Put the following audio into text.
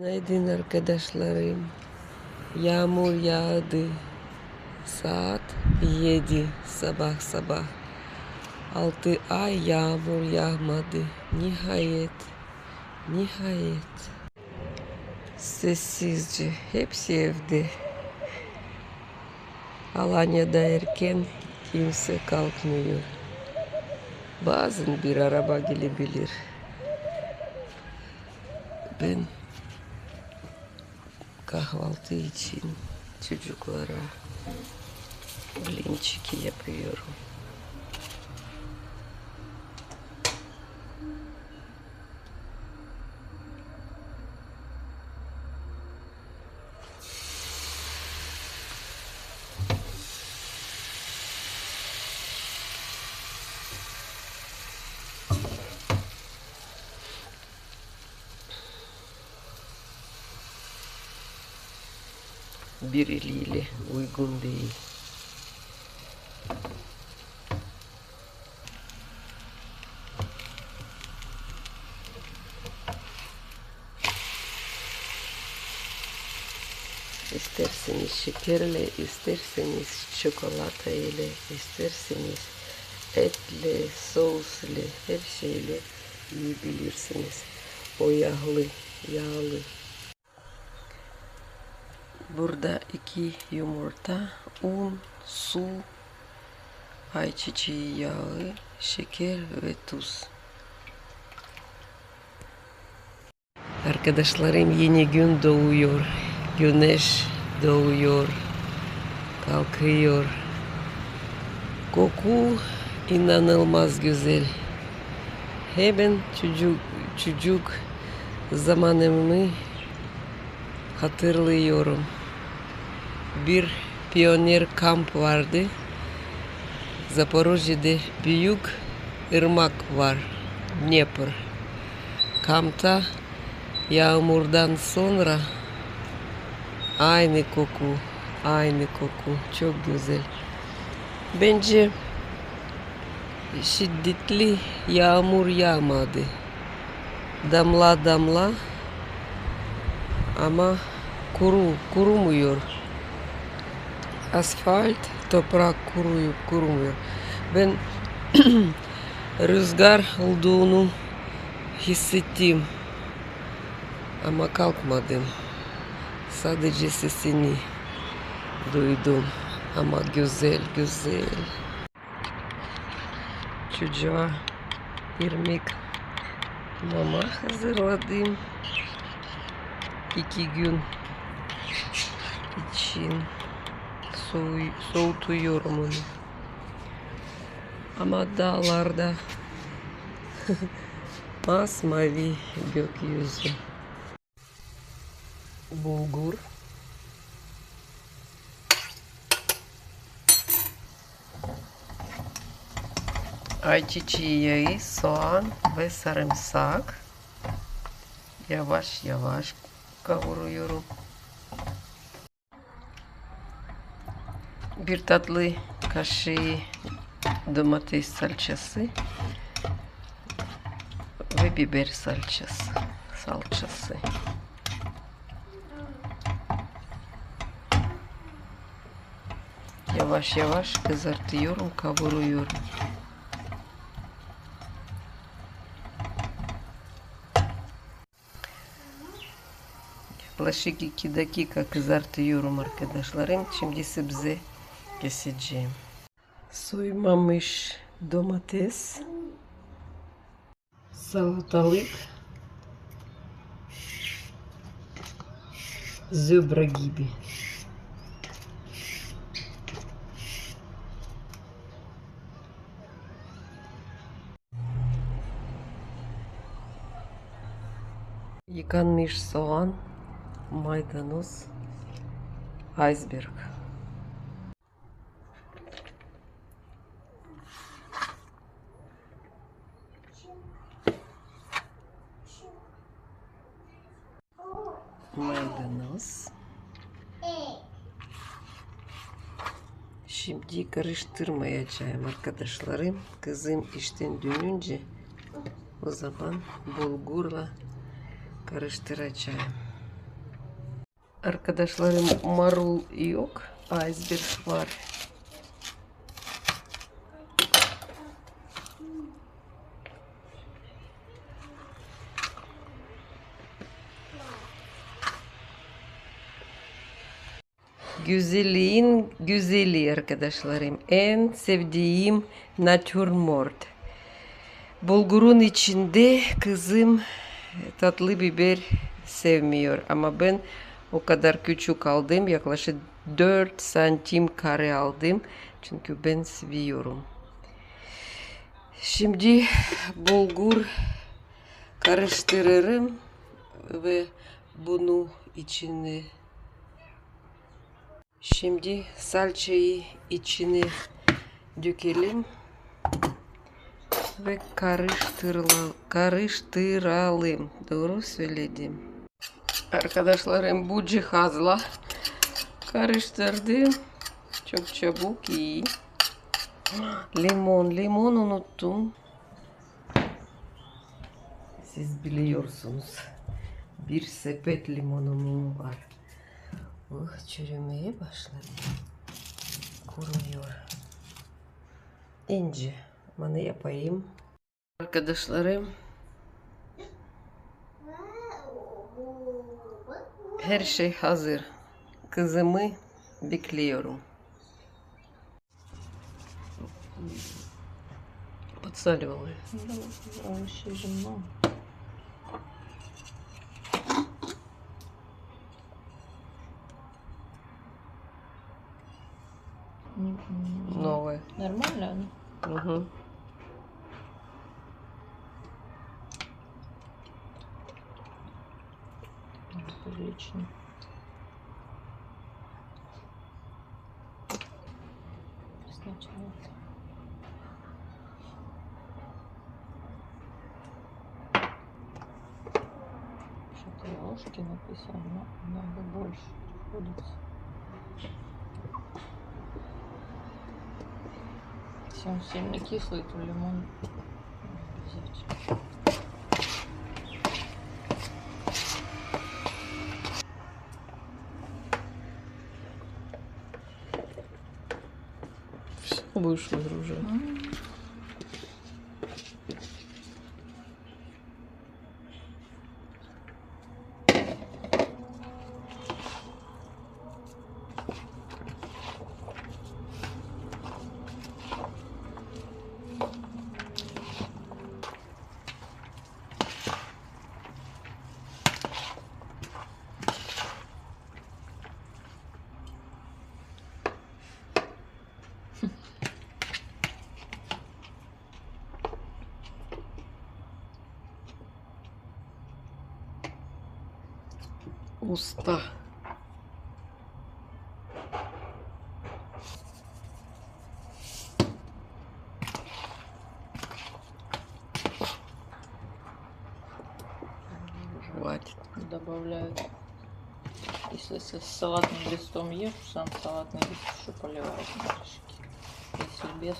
Günaydın arkadaşlarım. Yağmur yağdı. Saat 7 sabah sabah. 6 ay yağmur yağmadı. Nihayet. Nihayet. Sessizce. Hepsi evde. Alanya'da erken kimse kalkmıyor. Bazen bir araba gelebilir. Ben kahvaltı için çocuklara blinçiki yapıyorum. Bir uygun değil. İsterseniz şekerle, isterseniz çikolata ile, isterseniz etle, sosle, her şeyle yiyebilirsiniz. O yağlı, yağlı. Burada iki yumurta, un, su, ayçiçeği yağı, şeker ve tuz. Arkadaşlarım yeni gün doğuyor. Güneş doğuyor. Kalkıyor. Koku inanılmaz güzel. Hemen çocuk çocuk zamanımı hatırlıyorum. Bir piyoner kamp vardı. Zaporojye'de büyük ırmak var. Dnepr. Kampta yağmurdan sonra aynı koku, aynı koku. Çok güzel. Bence şiddetli yağmur yağmadı. Damla damla ama kuru, kurumuyor. Asfalt, toprak kuruyor, kurumuyor. Ben rüzgar olduğunu hissettim. Ama kalkmadım. Sadece sesini duydum. Ama güzel, güzel. Çocuğa irmik mama hazırladım iki gün için soğuy soğutuyorum onu. Ama dağlarda masmavi gökyüzü. Bulgur. Ayçiçeği yağı, soğan ve sarımsak. Yavaş yavaş kavuruyorum. Bir tatlı kaşığı domates salçası ve biber salçası. Salçası. Yavaş yavaş kızartıyorum, kavuruyorum. Yaklaşık 2 dakika kızartıyorum arkadaşlarım. Şimdi sebze keseceğim. Soymamış domates, salatalık, zöbra gibi. Yıkanmış soğan, maydanoz, iceberg. Maydanoz. Şimdi karıştırmayacağım arkadaşlarım. Kızım işten dönünce o zaman bulgurla karıştıracağım. Arkadaşlarım marul yok. Iceberg var. Güzelliğin güzeli arkadaşlarım. En sevdiğim natürmort. Bulgurun içinde kızım tatlı biber sevmiyor ama ben o kadar küçük aldım yaklaşık 4 santim kare aldım çünkü ben seviyorum. Şimdi bulgur karıştırırım ve bunu içine Şimdi salçayı içine dökelim ve karıştıralım. karıştıralım. Doğru söyledim. Arkadaşlarım bu cihazla karıştırdım. Çok çabuk iyi. Limon, limon unuttum. Siz biliyorsunuz. Bir sepet limonum var Oh, çürümeye başladı. Kuruyor. İnce. Ama ne yapayım? Arkadaşlarım. Her şey hazır. Kızımı bekliyorum. Подсаливала. Новые. Нормально они? Угу. Отлично. Сначала. Что-то ложки написано, надо больше. Будут. он сильно кислый, то лимон взять. Все, вышло, дружище. Уста. Хватит. добавляют. Если с салатным листом ешь, сам салатный лист еще корешки. Если без,